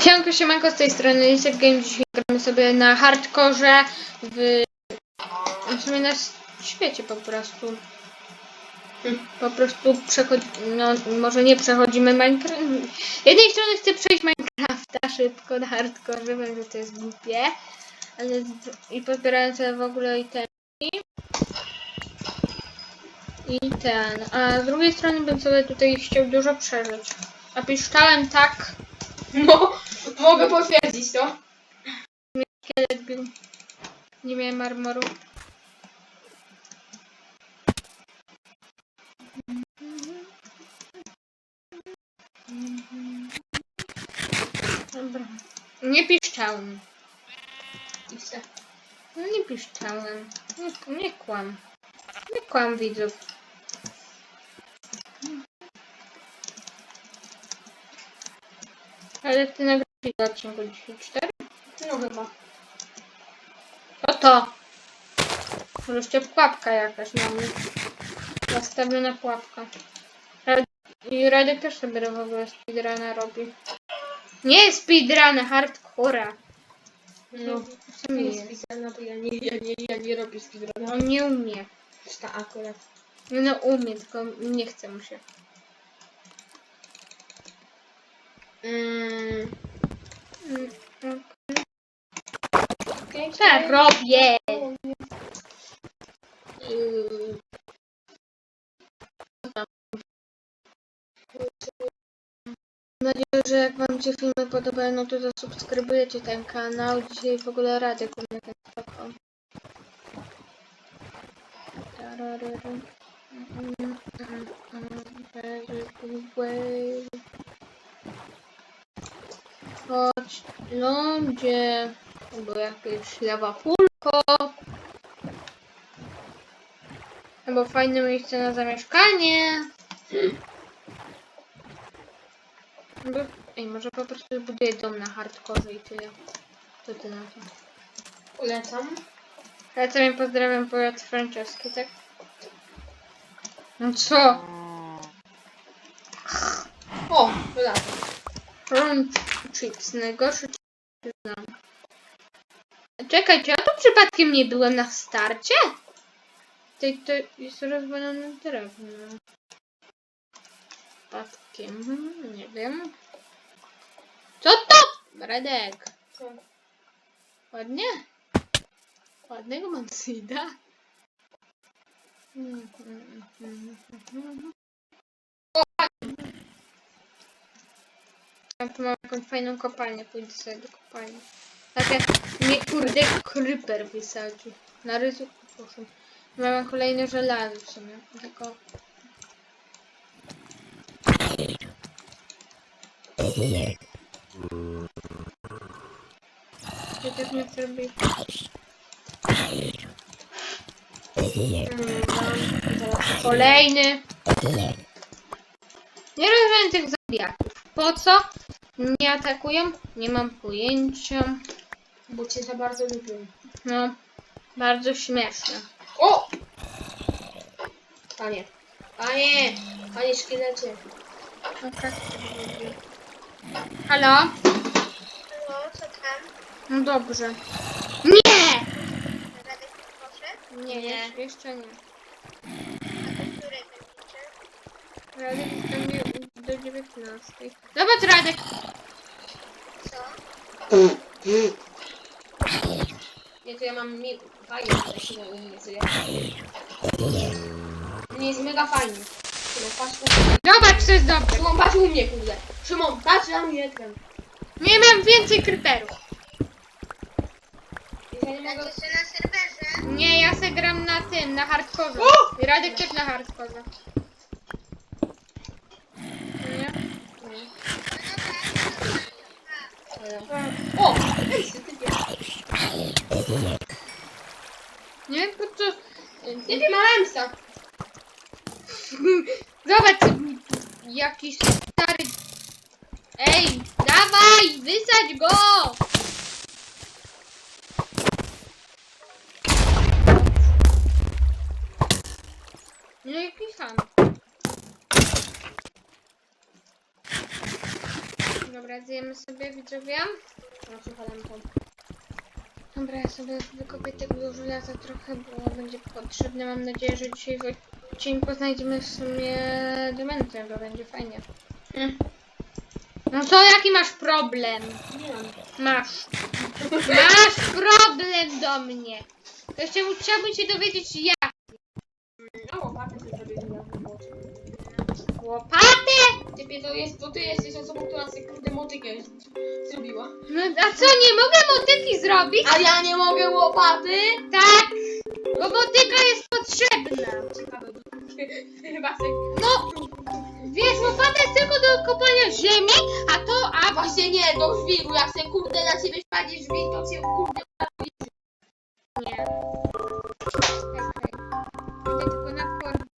Siemanko, siemanko, z tej strony Lisek Game. Dzisiaj gramy sobie na hardkorze w... w sumie na świecie po prostu. Po prostu przechodzi... no może nie przechodzimy Minecraft. Z jednej strony chcę przejść Minecrafta szybko na hardkorze, wiem, że to jest głupie. Ale i pozbierałem sobie w ogóle itemy. I ten. A z drugiej strony bym sobie tutaj chciał dużo przeżyć. A piszczałem tak, No, mogę potwierdzić to. Szkielet. Nie miałem armoru. Dobra. Nie piszczałem. No nie piszczałem. Nie, nie kłam. Nie kłam widzów. Ale ty nagrałeś ile odcinku dzisiaj? Cztery? No chyba. Co to? Wreszcie pułapka jakaś na mnie. Nastawiona pułapka. I Radek też sobie w ogóle speedruna robi. Nie speedruna, hardcora. No, Co mi jest speedruna, to ja nie, ja nie, ja nie robię speedruna. On nie umie. Ta akurat. No umie, tylko nie chce mu się. Mm, Mm, mm. okay, Tak, robię! Mm, Mam nadzieję, że jak wam się filmy podobają, no to zasubskrybujecie ten kanał. Dzisiaj w ogóle Radek u mnie ten spoko. Tararara. Chodź, lądzie. Albo jakieś lawa kulko. Albo fajne miejsce na zamieszkanie. Ej, może po prostu zbuduję dom na hardkorze i tyle. Co ty na to? Polecam. Ja sobie pozdrawiam powiat franceski, tak? No co? O, polecam. Front chips, najgorszy znam. Czekaj, czy ja tu przypadkiem nie byłem na starcie? To, to jest rozwalone drewno. Przypadkiem, hmm, nie wiem. Co to? Radek. Co? Ładnie? Ładnego mam seeda. Ja tu mam jakąś fajną kopalnię, pójdę sobie do kopalni. Tak jak mnie kurde kryper wysadzi. Na ryzyko proszę. Mam kolejne żelazo w sumie. Tylko... Też nie chcę robić. Kolejny. Nie rozumiem tych zombiaków. Po co? Nie atakują? Nie mam pojęcia. Bo cię za bardzo lubię. No, bardzo śmieszne. O! Panie. Panie! Panie szkielecie. Okej. Halo? Halo, co tam? No dobrze. Nie! Radek poszedł? Nie, Nie. jeszcze- jeszcze nie. A do której będziecie? Radek jest tam do 19. Zobacz Radek! Nie, to ja mam mi... fajnie na co ja... Nie jest mega fajnie. Szymon, patrz u mnie. Zobacz, co jest dobre. Szymon, patrz u mnie, kurde. Szymon, patrz na mój ekran. Nie mam więcej kryperów. Ja nie mogę... jeszcze na serwerze? Nie, ja se gram na tym, na hardkorze. I Radek też na hardkorze. Nie? O! Nie? Po co? Nie wiem, Emsa. Zobacz, jakiś stary... Ej, dawaj, wysadź go! No jaki sam. Dobra. Zjemy sobie widzowie. Palemką. Dobra, ja sobie wykopię tego żelaza trochę, bo będzie potrzebne. Mam nadzieję, że dzisiaj w odcinku znajdziemy w sumie diamenty, bo będzie fajnie. Mm. No to jaki masz problem? Nie mam. Masz. Masz problem do mnie. To jeszcze chciałbym się dowiedzieć jak. Sobie zrobię na pomocy. Łopatę? Ciebie to jest, to ty jesteś osobą, która sobie kurde motykę zrobiła. No a co, nie mogę motyki zrobić? A ja nie mogę łopaty? Tak, bo motyka jest potrzebna. Ciekawe, bo chyba sobie... No, wiesz, łopata jest tylko do kopania ziemi, a to, A właśnie nie, do żwiru, jak se kurde na ciebie spadnie żwir, to cię kurde... Nie. Czekaj. Idę tylko na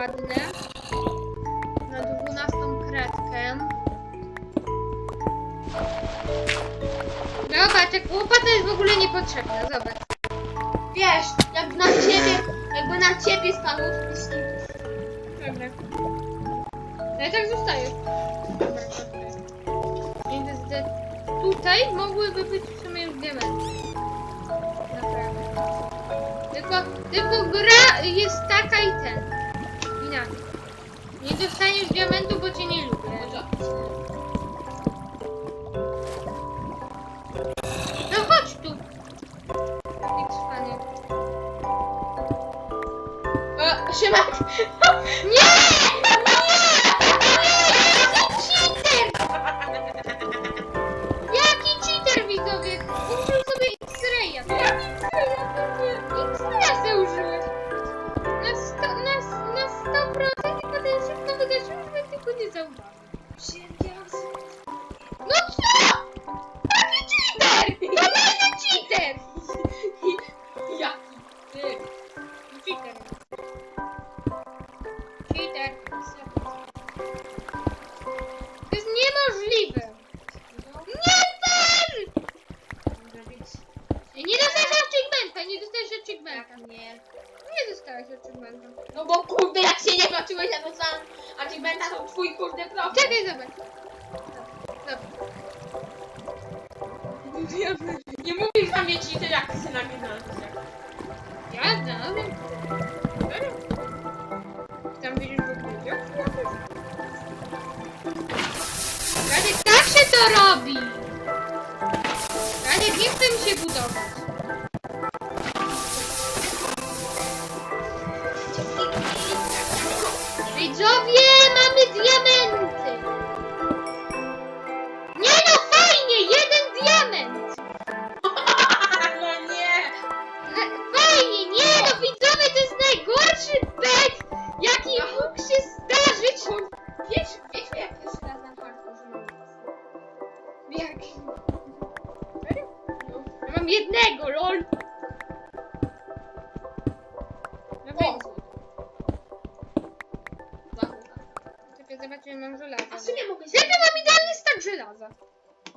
ładne. Jak łopata jest w ogóle niepotrzebna, zobacz. Wiesz, jak na ciebie, jakby na ciebie spadło, nie... Dobra. Ja tak zostaję. Dobra. Tutaj mogłyby być w sumie już diamenty. Tylko, tylko gra jest taka i ten. Inaczej. Nie dostaniesz climax. Mi się budować.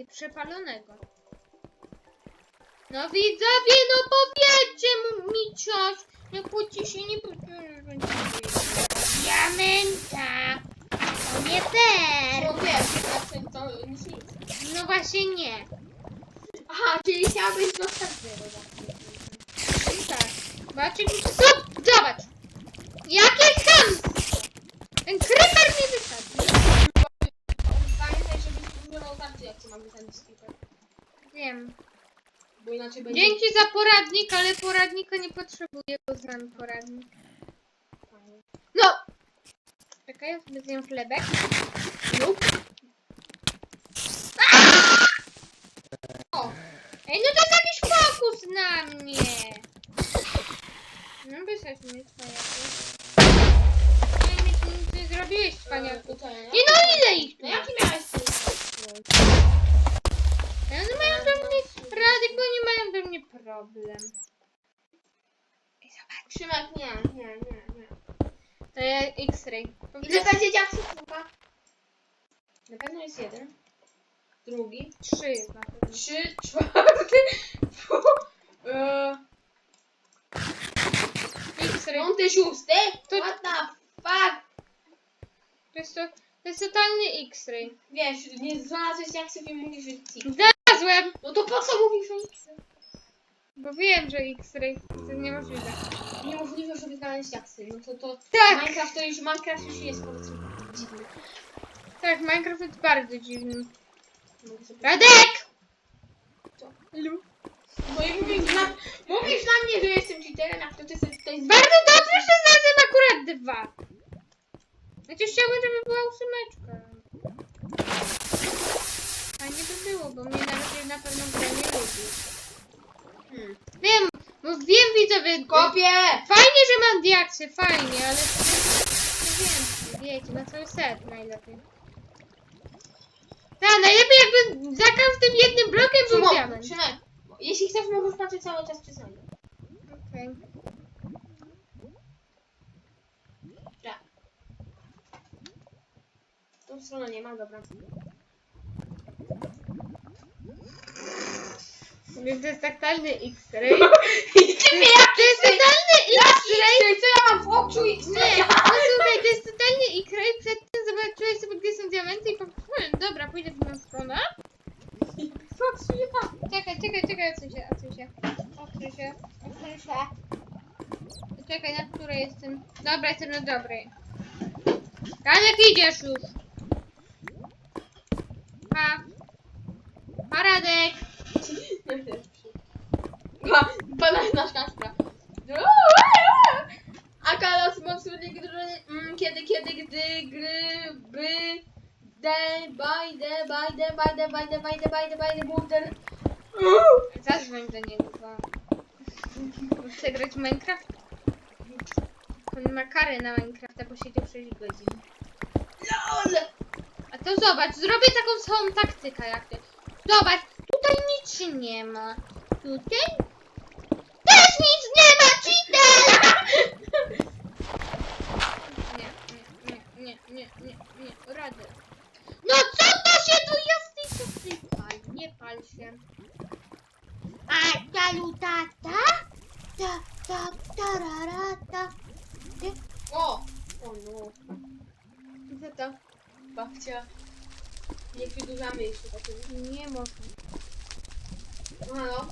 Nie przepalonego. No widzowie, no powiedzcie mu- mi coś. Nie kłóci się, nie kłóci Diamenta. To nie fair. No wiesz, znaczy to nic nic. No właśnie nie. Aha, czyli chciałabyś następnego Tak. Zobaczcie, stop, zobacz. Jakie chamstwo. Ten kryper mi wysadzi. Mamy ten skipper. Wiem. Bo inaczej będzie... Dzięki za poradnik, ale poradnika nie potrzebuję, bo znam poradnik. No! Czekaj, ja sobie zjem chlebek. Lub. O! Ej, no to jest jakiś fokus na mnie! No wysadź mnie, cwaniaku. Nie, nic nie zrobiłeś, cwaniaku. Ja? Nie no, ile ich tu No masz? jaki miałeś One mają do mnie Radek, bo nie mają do mnie problem. Szymek, nie, nie, nie, nie. To ja X-ray. Ile będzie dział sztuka? Na pewno jest jeden. Drugi. Trzy jest na pewno. Trzy, czwarty. e, X-ray. Piąty, szósty. To- What the fuck? To jest to, To jest totalny X-ray. Wiesz, nie znalazłeś jak sobie mówisz, że ci. Znalazłem! No to po co mówisz o X? Bo wiem, że X-ray to jest niemożliwe. Niemożliwe, żeby znaleźć jaksy. No to to Tak! Minecraft to już Minecraft już jest powiedzmy dziwny. Tak, Minecraft jest bardzo dziwny. Mogę sobie- Radek! Co? Lu. No i mówisz na, mówisz na mnie, że jestem cheaterem, a to ty sobie tutaj Bardzo dobrze, że znalazłem akurat dwa. Chociaż chciałbym, żeby była ósemeczka. Fajnie by było, bo mnie nawet na pewno gra nie lubi. Hmm. Wiem, bo wiem widzowie. Kopię! Fajnie, że mam diaksy, fajnie, ale więcej, wiecie, na cały set najlepiej. Tak, najlepiej jakby za każdym jednym blokiem był Szymon, diament. Szymek, jeśli chcesz, możesz patrzeć cały czas czy znajdę. Okej. Tak. Tą stronę nie ma, dobra. Więc to jest totalny X-ray. Ty mnie To jest totalny X-ray! Co ja mam w oczu Nie, no słuchaj, to jest totalnie X-ray. Przedtem zobaczyłeś sobie, gdzie są diamenty i pomyślałem, dobra, pójdę w tą stronę. Czekaj, czekaj, czekaj, odsuń się, odsuń się. Odsuń się, odsuń się. Czekaj, na której jestem? Dobra, jestem na dobrej. Radek, idziesz już. Pa. Pa, Radek. Pana nasz Kaszpra. A kalas mocno nie gdy, mm, kiedy, kiedy, gdy, gry, by, de, bajde, bajde, bajde, bajde, bajde, bajde, bajde, burder. Zadzwoń do niego, bo... Chce grać w Minecraft? On ma karę na Minecrafta, bo siedział 6 godzin. LOL! A to zobacz, zrobię taką samą taktykę jak ty. Zobacz, nic nie ma. Tutaj też nic nie ma, cheater! Nie, nie, nie, nie, nie, nie, rady. No co to się tu jest w tej pal, nie pal się. A talu tata? Ta, ta, tararata. O! O no, Co to? babcia. Nie przedłużamy jeszcze takiego. Nie można. No halo?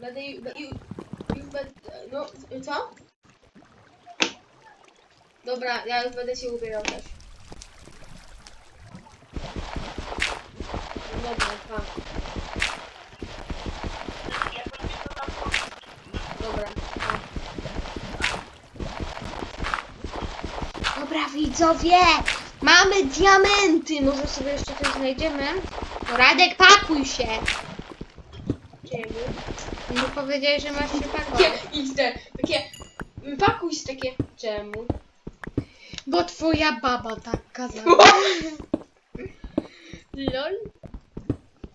Będę ju- be- ju- już będę, no, co? Dobra, ja już będę się ubierał też. Dobra, pa. Dobra, pa. Dobra widzowie, mamy diamenty. Może sobie jeszcze coś znajdziemy? No, Radek, pakuj się. Czemu? No powiedziałeś, że masz się Takie pakować. XD, takie, pakuj się takie, czemu? Twoja baba tak kazała. Lol.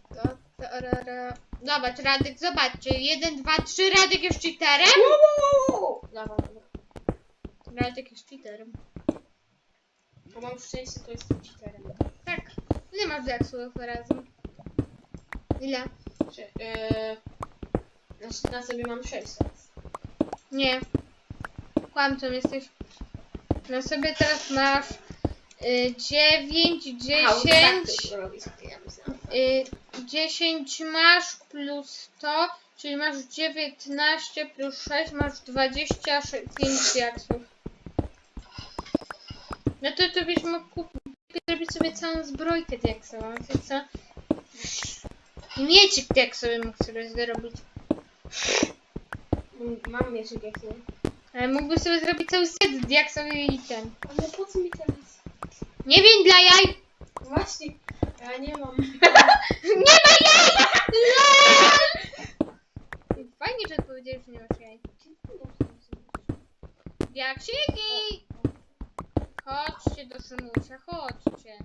To, to, ra, ra. Zobacz, Radek, zobacz, czy jeden, dwa, trzy, Radek jest cheaterem? Dobra, dobra. Radek jest cheaterem. Bo mam szczęście, to jestem cheaterem. Tak. Ile masz zaksów razem? Ile? Sze- Eee, na, na sobie mam 600. Nie. Kłamcą jesteś. Na sobie teraz masz y, 9, 10, robić, ja myślałam. y, 10 masz plus 100, czyli masz 19 plus 6, masz 25 diaksów. No to to byś mógł kupić, zrobić sobie całą zbrojkę diaksową, co? I miecik diaksowy mógł sobie zrobić. Mam jeszcze jakie. Ale mógłby sobie zrobić cały set diaksowy i ten. Ale po co mi teraz? Nie wiem dla jaj! Właśnie, ja nie mam. Nie ma jaj! LOL! Fajnie, że powiedziałeś, że nie masz jaj. Diaksiki! Chodźcie do Szymusia, chodźcie.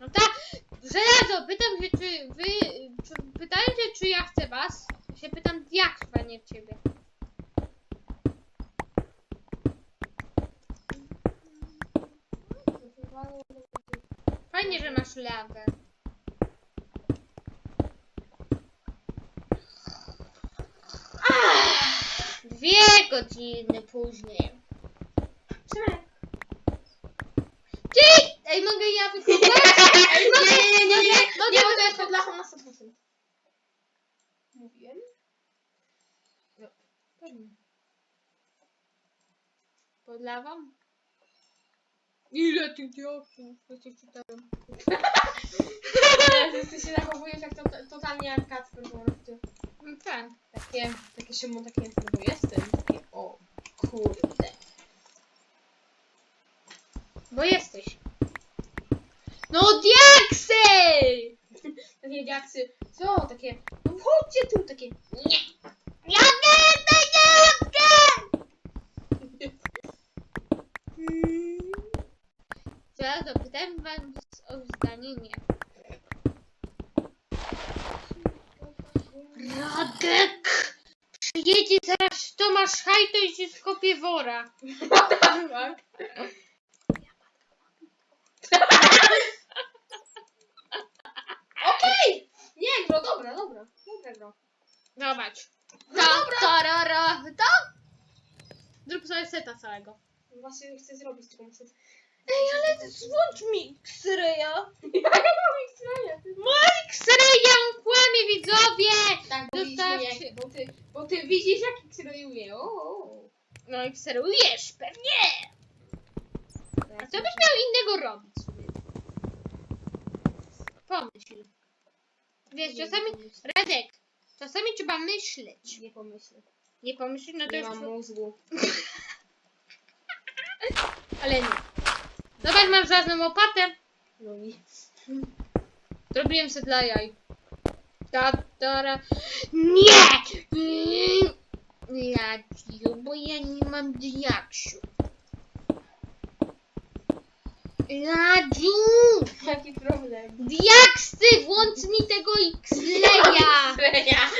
No tak, żelazo, pytam się, czy wy, czy, pytałem się, czy ja chcę was. Ja się pytam diaksów, a nie ciebie. Fajnie, że masz lawę. Dwie godziny później. Przemek. Ej, mogę ja wykopać? Ej, mogę, Nie, nie, nie, nie, nie, mogę, nie, mogę to jest pod lachą na 100%. Mówiłem? Pewnie. Pod lawą? Ile tych diaksów? Ja coś czytałem. Że ty się zachowujesz jak to, totalnie jak po prostu. No tak. Takie, takie Szymon, takie, no bo jestem, takie, o kurde. Bo jesteś. No diaksy! Takie diaksy, co, takie, no chodźcie tu, takie, nie. Ja nie jestem diaksem! Co ja zapytałem wam o zdanie nie. Radek! Przyjedzie zaraz Tomasz Hajto i się skopie wora. Okej! Nie, gro, dobra, dobra, dobra, gro. Zobacz. No to, ro, ro, to. Zrób sobie seta całego. Właśnie chcę zrobić, tylko muszę... Złącz mi X-raya. Ja mam ich stronie. X-ray, on kłamie, widzowie! Tak, bo, Dostarczy- widzisz, jak, bo, ty, bo ty widzisz, jak X-rayuje. O, o. No X-rayujesz, pewnie! A co byś miał innego robić? Pomyśl. Wiesz, czasami... Radek, czasami trzeba myśleć. Nie pomyślę. Nie pomyśl, no to Nie już... mam mózgu. Ale nie. Zobacz, mam żelazną łopatę. No i... Zrobiłem sobie dla jaj. Ta, tara. Nie! Ladziu, bo ja nie mam diaksiu. Ladziu! Jaki problem? Diaksy! Włącz mi tego X-leja! Ja.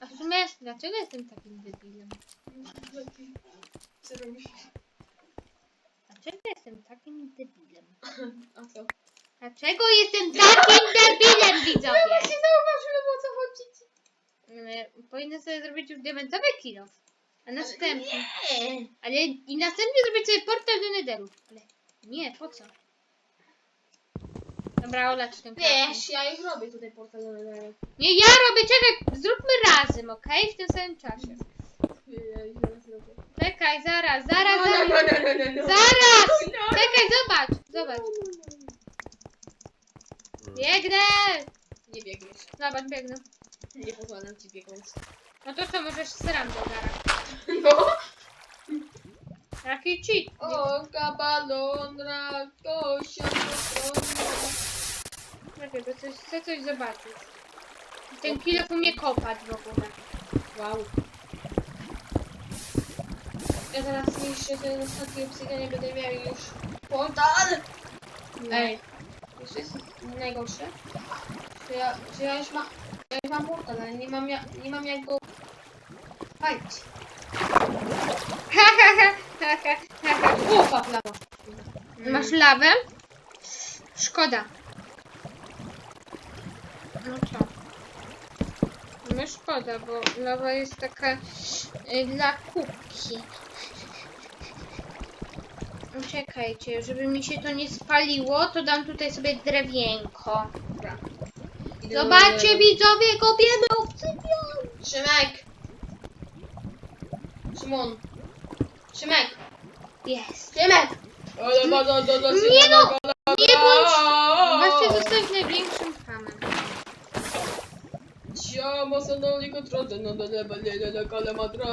A w sumie, dlaczego jestem takim debilem? Co robisz? Jestem takim debilem? A co? Dlaczego jestem takim debilem, widzowie? Właśnie zauważyłem, o co chodzi. Mm, Powinna sobie zrobić już diamentowy kilo. A następnie. Nie. Ale i następnie zrobić sobie portal do Netheru. Ale nie, po co? Dobra, olać ten crafting. Wiesz, ja już robię tutaj portal do Netheru. Nie, ja robię, czekaj, zróbmy razem, okej? W tym samym czasie. Czekaj, zaraz, zaraz, No, no, zaraz. no, no, no, no. Zaraz! Czekaj, zobacz, zobacz. no, no, no. Biegnę! Nie biegniesz. Zobacz, biegnę. Nie pozwalam ci biegnąć. No to co, możesz sram do gara. No. Jaki cheat. O, kabalondra, kosia, Czekaj, bo coś, chcę coś zobaczyć. Ten kilo umie kopać w ogóle. Wow. Ja zaraz jeszcze ten ostatni obsydianie będę miał już portal. Ej, co jest najgorsze? Że ja, że ja już mam, ja już mam portal, ale nie mam, ja, nie mam jak go fajć. Ha, ha, ha, ha, ha, ha, ha. O, paplawa. Masz lawę? Szkoda. No co? No szkoda, bo lawa jest taka y, dla kubki. No Czekajcie, żeby mi się to nie spaliło, to dam tutaj sobie drewienko. Dobra. Zobaczcie widzowie, kopiemy obsydian! Szymek! Szymon! Szymek! Jest. Szymek! Nie no, nie bądź... Właśnie zostać największym hamem. Siamo sono li controllo, non delle balene la calamatra.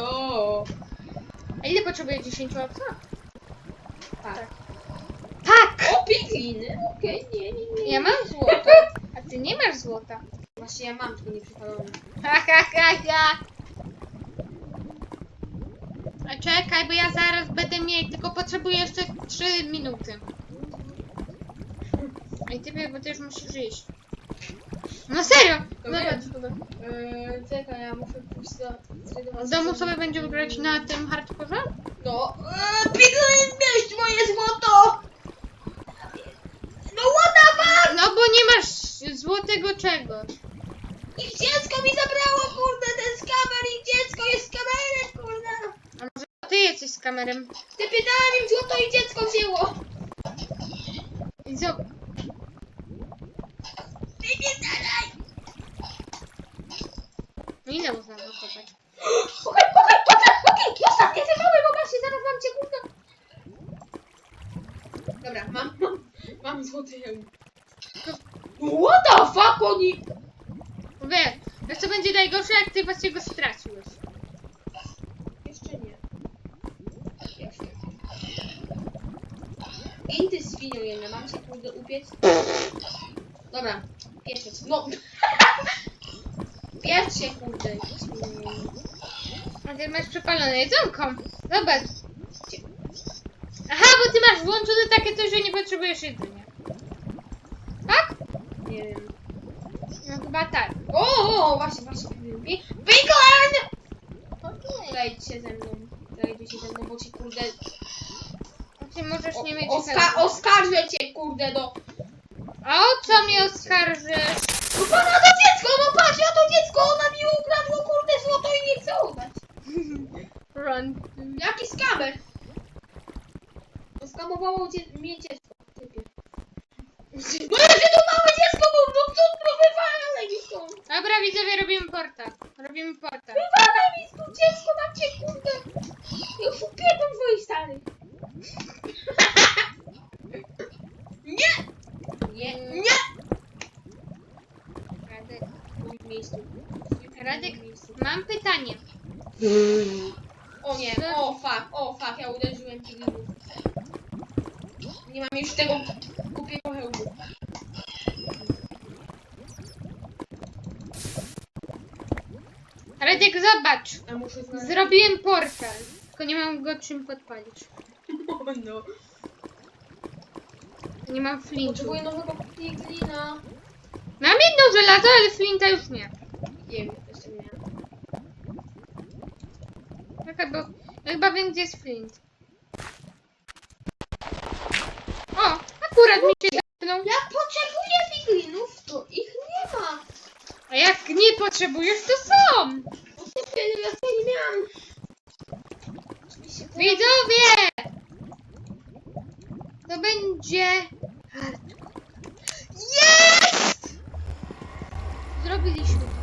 A ile potrzebuję 10 obsa? Tak. Tak! O, pigliny! Okej, nie, nie, nie. Ja mam złoto, a ty nie masz złota. Właśnie ja mam, tylko nie przypalone. Ha, ha, ha, ha. A czekaj, bo ja zaraz będę mieć, tylko potrzebuję jeszcze 3 minuty. Ej, ty, bo ty już musisz iść. No serio! Dobra, Zobacz. Eee, czekaj, ja muszę pójść do... W domu sobie będziemy grać na tym hardkorze? No. Eee, piglin, bierz moje złoto! No what the fuck! No bo nie masz złotego czegoś. Ich dziecko mi zabrało, kurde, ten skamer, ich dziecko jest skamerem, kurde! A może ty jesteś z kamerem? Ty pytałem im złoto i dziecko wzięło! wypierdalaj! No ile można wykopać? Pukaj, pukaj, pukaj, pukaj! Ostatnie te małe bogasy, zaraz mam cię. Dobra, mam, mam, mam złoty hełm. What the fuck oni... Wiesz co będzie najgorsze, jak ty właśnie go straciłeś. Jeszcze nie. Jeszcze. I ty świnią jedna, mam cię kurde upiec? Dobra, pieczeć. No! Piecz się kurde. A ty masz przepalone jedzonko. Zobacz. Aha, bo ty masz włączone takie coś, że nie potrzebujesz jedzenia. Tak? Nie wiem. No chyba tak. O, o, właśnie, właśnie. Wejdź się ze mną. Wejdź się ze mną, bo ci kurde... Ty możesz nie mieć oska oskarżę cię kurde do... A o co mnie oskarżysz? No pana to dziecko, no patrz, ja to dziecko, ona mi ukradło kurde złoto i nie chce oddać. Run. Jaki skamer? Skamowało dzie mnie dziecko. Jakie to małe dziecko, bo no co to wywalaj mi stąd. Dobra, widzowie, robimy portal. Robimy portal. Wywalaj mi stąd dziecko, mam cię kurde. Już upiekłem twoich starych. Nie! Nie, nie! Radek, W moim miejscu. Radek, W moim miejscu. mam pytanie. Nie, o fuck, o fuck, ja uderzyłem piglinów. Nie mam już tego głupiego hełmu. Radek, zobacz. Ja muszę znaleźć... Zrobiłem portal. Tylko nie mam go czym podpalić. O no. Nie mam flintu. Potrzebuję nowego piglina. Mam jedno żelazo, ale flinta już nie. Nie wiem, bo ja chyba wiem, gdzie jest flint. O, akurat mi się zamknął. Jak potrzebuję piglinów, to ich nie ma. A jak nie potrzebujesz, to są. Ja nie miałam. Widzowie! To będzie... Jest! Zrobiliśmy.